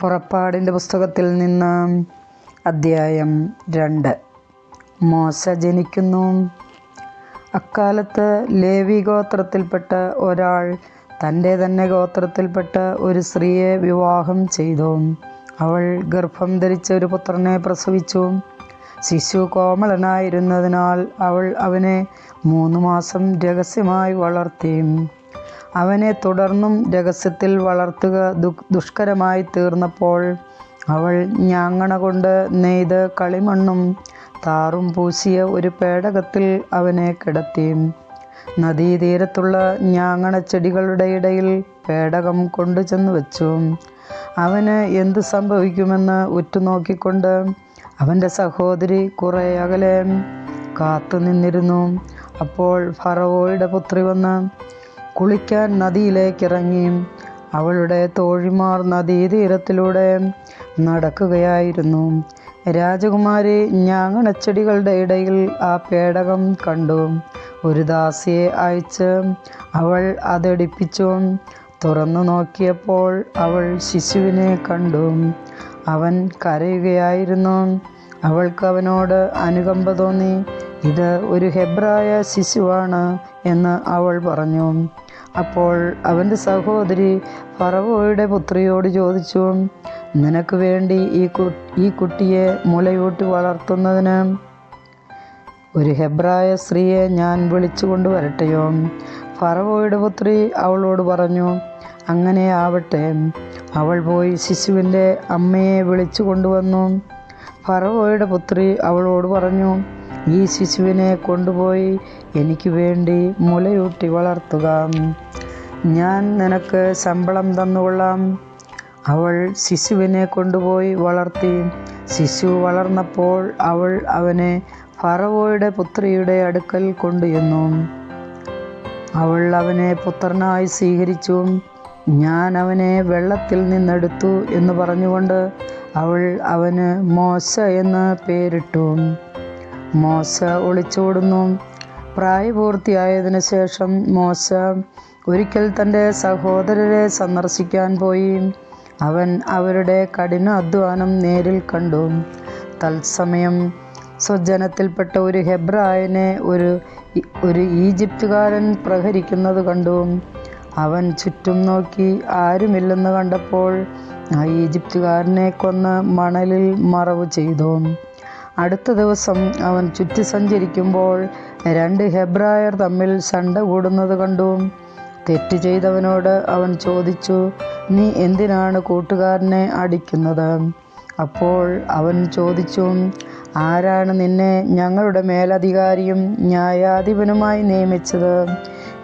പുറപ്പാടിന്റെ പുസ്തകത്തിൽ നിന്ന് അദ്ധ്യായം രണ്ട്. മോശ ജനിക്കുന്നു. അക്കാലത്ത് ലേവി ഗോത്രത്തിൽപ്പെട്ട ഒരാൾ തന്റെ തന്നെ ഗോത്രത്തിൽപ്പെട്ട ഒരു സ്ത്രീയെ വിവാഹം ചെയ്തു. അവൾ ഗർഭം ധരിച്ച ഒരു പുത്രനെ പ്രസവിച്ചു. ശിശു കോമളനായിരുന്നതിനാൽ അവൾ അവനെ മൂന്ന് മാസം രഹസ്യമായി വളർത്തി. അവനെ തുടർന്നും രഹസ്യത്തിൽ വളർത്തുക ദുഷ്കരമായി തീർന്നപ്പോൾ അവൾ ഞാങ്ങണ കൊണ്ട് നെയ്ത് കളിമണ്ണും താറും പൂശിയ ഒരു പേടകത്തിൽ അവനെ കിടത്തി. നദീതീരത്തുള്ള ഞാങ്ങണ ചെടികളുടെ ഇടയിൽ പേടകം കൊണ്ടുചെന്ന് വെച്ചു. അവന് എന്ത് സംഭവിക്കുമെന്ന് ഉറ്റുനോക്കിക്കൊണ്ട് അവന്റെ സഹോദരി കുറേ അകലെ കാത്തു നിന്നിരുന്നു. അപ്പോൾ ഫറവോയുടെ പുത്രി വന്ന് കുളിക്കാൻ നദിയിലേക്കിറങ്ങി അവളുടെ തോഴിമാർ നദീതീരത്തിലൂടെ നടക്കുകയായിരുന്നു. രാജകുമാരി ഞാങ്ങണച്ചെടികളുടെ ഇടയിൽ ആ പേടകം കണ്ടു. ഒരു ദാസിയെ അയച്ച് അവൾ അതെടുപ്പിച്ചു. തുറന്നു നോക്കിയപ്പോൾ അവൾ ശിശുവിനെ കണ്ടു. അവൻ കരയുകയായിരുന്നു. അവൾക്ക് അവനോട് അനുകമ്പ തോന്നി. ഇത് ഒരു ഹെബ്രായ ശിശുവാണ് എന്ന് അവൾ പറഞ്ഞു. അപ്പോൾ അവന്റെ സഹോദരി ഫറവോയുടെ പുത്രിയോട് ചോദിച്ചു നിനക്ക് വേണ്ടി ഈ ഈ കുട്ടിയെ മുലയൂട്ടി വളർത്തുന്നതിന് ഒരു ഹെബ്രായ സ്ത്രീയെ ഞാൻ വിളിച്ചു കൊണ്ടുവരട്ടെയോ? ഫറവോയുടെ പുത്രി അവളോട് പറഞ്ഞു അങ്ങനെ ആവട്ടെ. അവൾ പോയി ശിശുവിന്റെ അമ്മയെ വിളിച്ചു കൊണ്ടുവന്നു. ഫറവോയുടെ പുത്രി അവളോട് പറഞ്ഞു ഈ ശിശുവിനെ കൊണ്ടുപോയി എനിക്ക് വേണ്ടി മുലയൂട്ടി വളർത്തുക. ഞാൻ നിനക്ക് ശമ്പളം തന്നുകൊള്ളാം. അവൾ ശിശുവിനെ കൊണ്ടുപോയി വളർത്തി. ശിശു വളർന്നപ്പോൾ അവൾ അവനെ ഫറവോയുടെ പുത്രിയുടെ അടുക്കൽ കൊണ്ടുചെന്നു. അവൾ അവനെ പുത്രനായി സ്വീകരിച്ചു. ഞാൻ അവനെ വെള്ളത്തിൽ നിന്നെടുത്തു എന്ന് പറഞ്ഞുകൊണ്ട് അവൾ അവന് മോശ എന്ന് പേരിട്ടു. മോശ ഒളിച്ചോടുന്നു. പ്രായപൂർത്തിയായതിനു ശേഷം മോശ ഒരിക്കൽ തന്റെ സഹോദരരെ സന്ദർശിക്കാൻ പോയി. അവൻ അവരുടെ കഠിന അധ്വാനം നേരിൽ കണ്ടു. തത്സമയം സ്വജനത്തിൽപ്പെട്ട ഒരു ഹെബ്രായനെ ഒരു ഒരു ഈജിപ്തുകാരൻ പ്രഹരിക്കുന്നത് കണ്ടു. അവൻ ചുറ്റും നോക്കി ആരുമില്ലെന്ന് കണ്ടപ്പോൾ ആ ഈജിപ്തുകാരനെ കൊന്ന് മണലിൽ മറവ് ചെയ്തു. അടുത്ത ദിവസം അവൻ ചുറ്റി സഞ്ചരിക്കുമ്പോൾ രണ്ട് ഹെബ്രായർ തമ്മിൽ സണ്ട കൂടുന്നത് കണ്ടു. തെറ്റ് ചെയ്തവനോട് അവൻ ചോദിച്ചു നീ എന്തിനാണ് കൂട്ടുകാരനെ അടിക്കുന്നത്? അപ്പോൾ അവൻ ചോദിച്ചു ആരാണ് നിന്നെ ഞങ്ങളുടെ മേലധികാരിയും ന്യായാധിപനുമായി നിയമിച്ചത്?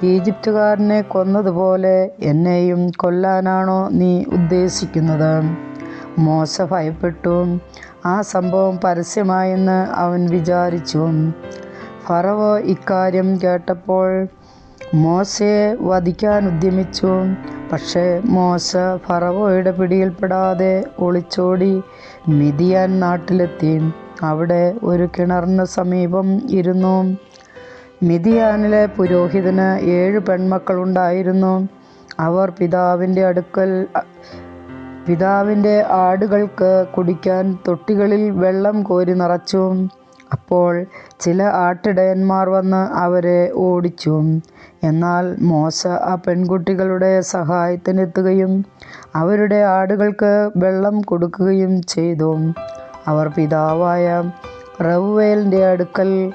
ഈജിപ്തുകാരനെ കൊന്നതുപോലെ എന്നെയും കൊല്ലാനാണോ നീ ഉദ്ദേശിക്കുന്നത്? മോശ ഭയപ്പെട്ടു. ആ സംഭവം പരസ്യമായെന്ന് അവൻ വിചാരിച്ചു. ഫറവോ ഇക്കാര്യം കേട്ടപ്പോൾ മോശയെ വധിക്കാൻ ഉദ്യമിച്ചു. പക്ഷേ മോശ ഫറവോയുടെ പിടിയിൽപ്പെടാതെ ഒളിച്ചോടി മിതിയാൻ നാട്ടിലെത്തി. അവിടെ ഒരു കിണറിന് സമീപം ഇരുന്നു. മിതിയാനിലെ പുരോഹിതന് ഏഴ് പെൺമക്കളുണ്ടായിരുന്നു. അവർ പിതാവിന്റെ അടുക്കൽ പിതാവിന്റെ ആടുകൾക്ക് കുടിക്കാൻ തൊട്ടികളിൽ വെള്ളം കോരി നിറച്ചു. അപ്പോൾ ചില ആട്ടിടയന്മാർ വന്ന് അവരെ ഓടിച്ചു. എന്നാൽ മോശ ആ പെൺകുട്ടികളുടെ സഹായത്തിനെത്തുകയും അവരുടെ ആടുകൾക്ക് വെള്ളം കൊടുക്കുകയും ചെയ്തു. അവർ പിതാവായ റവുവേലിന്റെ അടുക്കൽ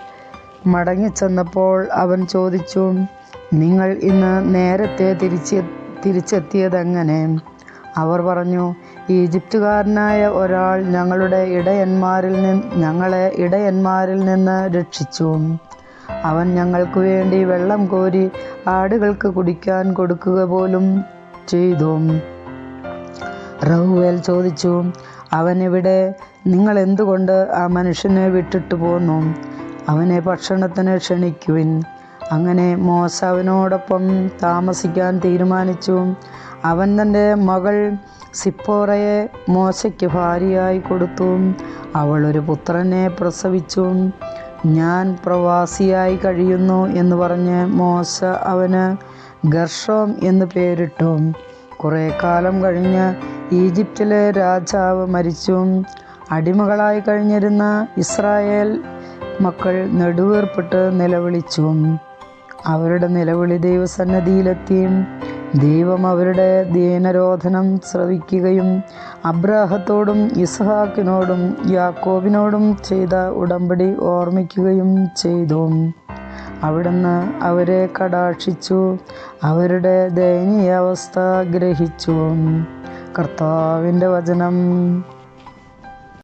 മടങ്ങിച്ചെന്നപ്പോൾ അവൻ ചോദിച്ചു നിങ്ങൾ ഇന്ന് നേരത്തെ തിരിച്ചെ തിരിച്ചെത്തിയതെങ്ങനെ? അവർ പറഞ്ഞു ഈജിപ്തുകാരനായ ഒരാൾ ഞങ്ങളുടെ ഇടയന്മാരിൽ നിന്ന് ഞങ്ങളെ ഇടയന്മാരിൽ നിന്ന് രക്ഷിച്ചു. അവൻ ഞങ്ങൾക്ക് വേണ്ടി വെള്ളം കോരി ആടുകൾക്ക് കുടിക്കാൻ കൊടുക്കുക പോലും ചെയ്തു. റഹുവേൽ ചോദിച്ചു അവൻ ഇവിടെ നിങ്ങൾ എന്തുകൊണ്ട് ആ മനുഷ്യനെ വിട്ടിട്ട് പോന്നു? അവനെ ഭക്ഷണത്തിന് ക്ഷണിക്കുവിൻ. അങ്ങനെ മോശ അവനോടൊപ്പം താമസിക്കാൻ തീരുമാനിച്ചു. അവൻ തന്റെ മകൾ സിപ്പോറയെ മോശയ്ക്ക് ഭാര്യയായി കൊടുത്തു. അവൾ ഒരു പുത്രനെ പ്രസവിച്ചു. ഞാൻ പ്രവാസിയായി കഴിയുന്നു എന്ന് പറഞ്ഞ് മോശ അവന് ഗർഷോം എന്ന് പേരിട്ടു. കുറേ കാലം കഴിഞ്ഞ് ഈജിപ്തിലെ രാജാവ് മരിച്ചു. അടിമകളായി കഴിഞ്ഞിരുന്ന ഇസ്രായേൽ മക്കൾ നെടുവേർപ്പെട്ട് നിലവിളിച്ചു. അവരുടെ നിലവിളി ദൈവസന്നദ്ധിയിലെത്തി ദൈവം അവരുടെ ദീനരോധനം ശ്രവിക്കുകയും അബ്രാഹത്തോടും ഇസ്ഹാക്കിനോടും യാക്കോബിനോടും ചെയ്ത ഉടമ്പടി ഓർമ്മിക്കുകയും ചെയ്തു. അവിടുന്ന് അവരെ കടാക്ഷിച്ചു അവരുടെ ദയനീയാവസ്ഥ ഗ്രഹിച്ചു. കർത്താവിന്റെ വചനം.